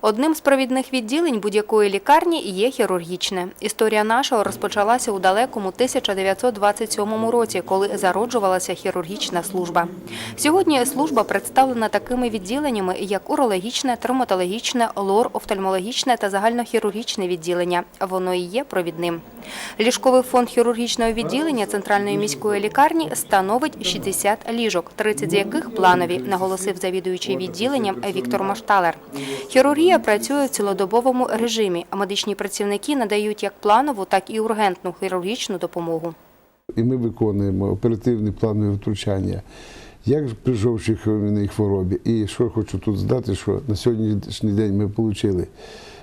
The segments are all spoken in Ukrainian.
Одним з провідних відділень будь-якої лікарні є хірургічне. Історія нашого розпочалася у далекому 1927 році, коли зароджувалася хірургічна служба. Сьогодні служба представлена такими відділеннями, як урологічне, травматологічне, лор, офтальмологічне та загальнохірургічне відділення. Воно і є провідним. Ліжковий фонд хірургічного відділення центральної міської лікарні становить 60 ліжок, 30 з яких планові, наголосив завідуючий відділенням Віктор Машталер. Хірургія працює в цілодобовому режимі, а медичні працівники надають як планову, так і ургентну хірургічну допомогу. І ми виконуємо оперативні планові втручання, як при жовчій хвилинній хворобі. І що хочу тут здати, що на сьогоднішній день ми отримали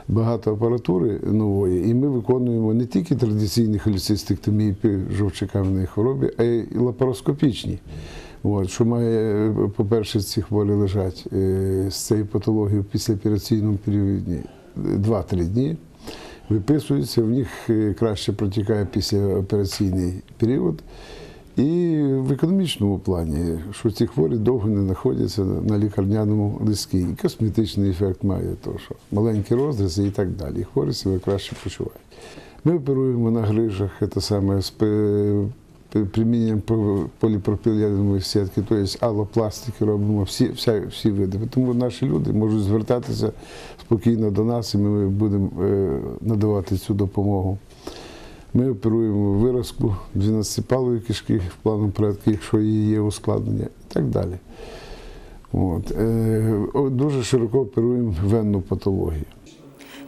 багато апаратури нової, і ми виконуємо не тільки традиційні холецистектомії при жовчокам'яній хворобі, а й лапароскопічні. От, що має, по-перше, ці хворі лежать е, з цією патологією в післяопераційному періоді 2-3 дні виписуються, в них е, краще протікає післяопераційний період. І в економічному плані, що ці хворі довго не знаходяться на лікарняному листі. І косметичний ефект має, то що маленькі розрізи і так далі. І хворі себе краще почувають. Ми оперуємо на грижах, це саме по- поліпропіленової сітки, тобто алопластики робимо всі, вся, всі види. Тому наші люди можуть звертатися спокійно до нас, і ми будемо е, надавати цю допомогу. Ми оперуємо виразку 12-палої кишки в плану порядку, якщо її є ускладнення і так далі. От. Е, Дуже широко оперуємо венну патологію.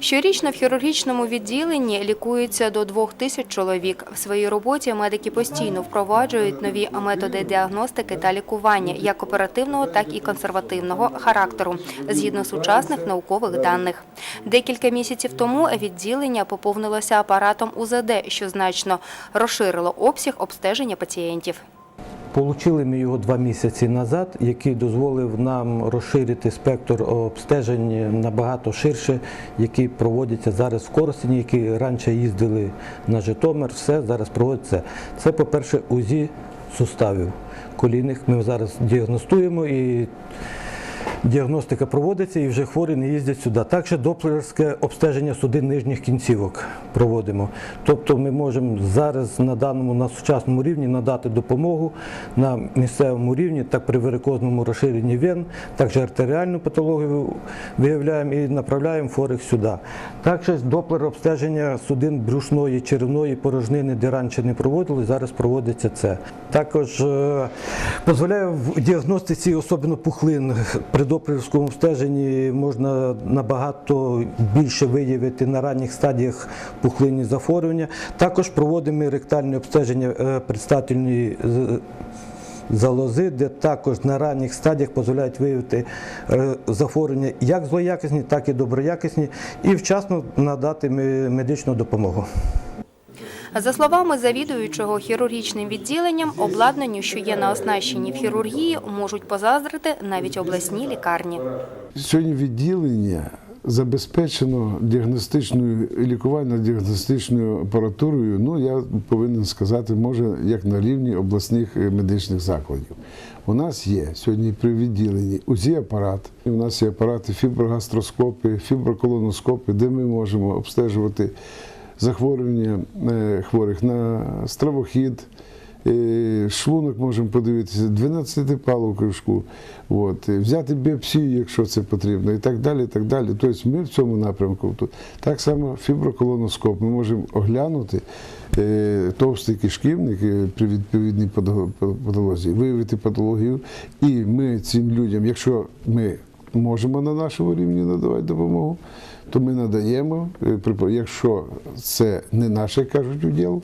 Щорічно в хірургічному відділенні лікується до двох тисяч чоловік. В своїй роботі медики постійно впроваджують нові методи діагностики та лікування як оперативного, так і консервативного характеру згідно сучасних наукових даних. Декілька місяців тому відділення поповнилося апаратом УЗД, що значно розширило обсяг обстеження пацієнтів. Получили ми його два місяці назад, який дозволив нам розширити спектр обстежень набагато ширше, які проводяться зараз в Коростені, які раніше їздили на Житомир. Все зараз проводиться. Це, по-перше, УЗІ суставів колінних. Ми зараз діагностуємо і діагностика проводиться, і вже хворі не їздять сюди. Також доплерське обстеження судин нижніх кінцівок проводимо. Тобто ми можемо зараз на даному на сучасному рівні надати допомогу на місцевому рівні, так при варикозному розширенні вен, також артеріальну патологію виявляємо і направляємо хворих сюди. Також доплер обстеження судин брюшної черевної порожнини, де раніше не проводили, зараз проводиться це. Також е, дозволяє в діагностиці, особливо пухлин, при доплерському обстеженні можна набагато більше виявити на ранніх стадіях пухлинні захворювання. Також проводимо ректальне обстеження е, предстательної залози, де також на ранніх стадіях дозволяють виявити е, захворювання як злоякісні, так і доброякісні, і вчасно надати медичну допомогу. За словами завідуючого хірургічним відділенням, обладнанню, що є на оснащенні в хірургії, можуть позаздрити навіть обласні лікарні. Сьогодні відділення забезпечено діагностичною лікувально-діагностичною апаратурою. Ну я повинен сказати, може, як на рівні обласних е, медичних закладів. У нас є сьогодні при відділенні УЗІ-апарат. У нас є апарати фіброгастроскопи, фіброколоноскопи, де ми можемо обстежувати захворювання е, хворих на стравохід. Е, Шлунок можемо подивитися, 12-палу кришку, от, е, взяти біопсію, якщо це потрібно, і так далі. і так далі. Тобто ми в цьому напрямку тут. Так само фіброколоноскоп. Ми можемо оглянути товстий кишківник при відповідній патології, виявити патологію. І ми цим людям, якщо ми можемо на нашому рівні надавати допомогу, то ми надаємо. Е, Якщо це не наше, кажуть, уділ,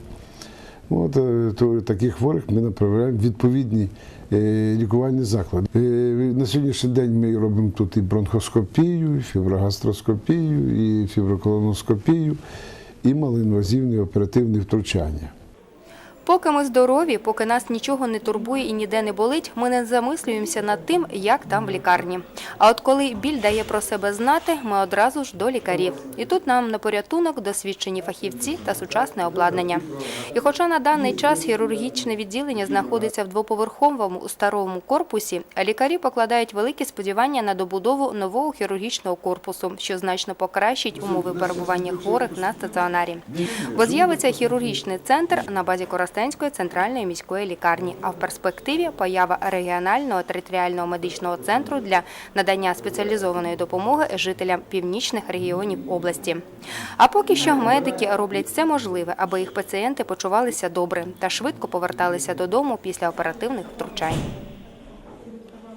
От, е, то таких хворих ми направляємо в відповідні е, лікувальні заклади. На сьогоднішній день ми робимо тут і бронхоскопію, і фіброгастроскопію, і фіброколоноскопію, і малоінвазивні оперативні втручання. Поки ми здорові, поки нас нічого не турбує і ніде не болить, ми не замислюємося над тим, як там в лікарні. А от коли біль дає про себе знати, ми одразу ж до лікарів. І тут нам на порятунок досвідчені фахівці та сучасне обладнання. І хоча на даний час хірургічне відділення знаходиться в двоповерховому у старому корпусі, лікарі покладають великі сподівання на добудову нового хірургічного корпусу, що значно покращить умови перебування хворих на стаціонарі. Бо з'явиться хірургічний центр на базі Коростенської центральної міської лікарні, а в перспективі поява регіонального територіального медичного центру для надання спеціалізованої допомоги жителям північних регіонів області. А поки що медики роблять все можливе, аби їх пацієнти почувалися добре та швидко поверталися додому після оперативних втручань.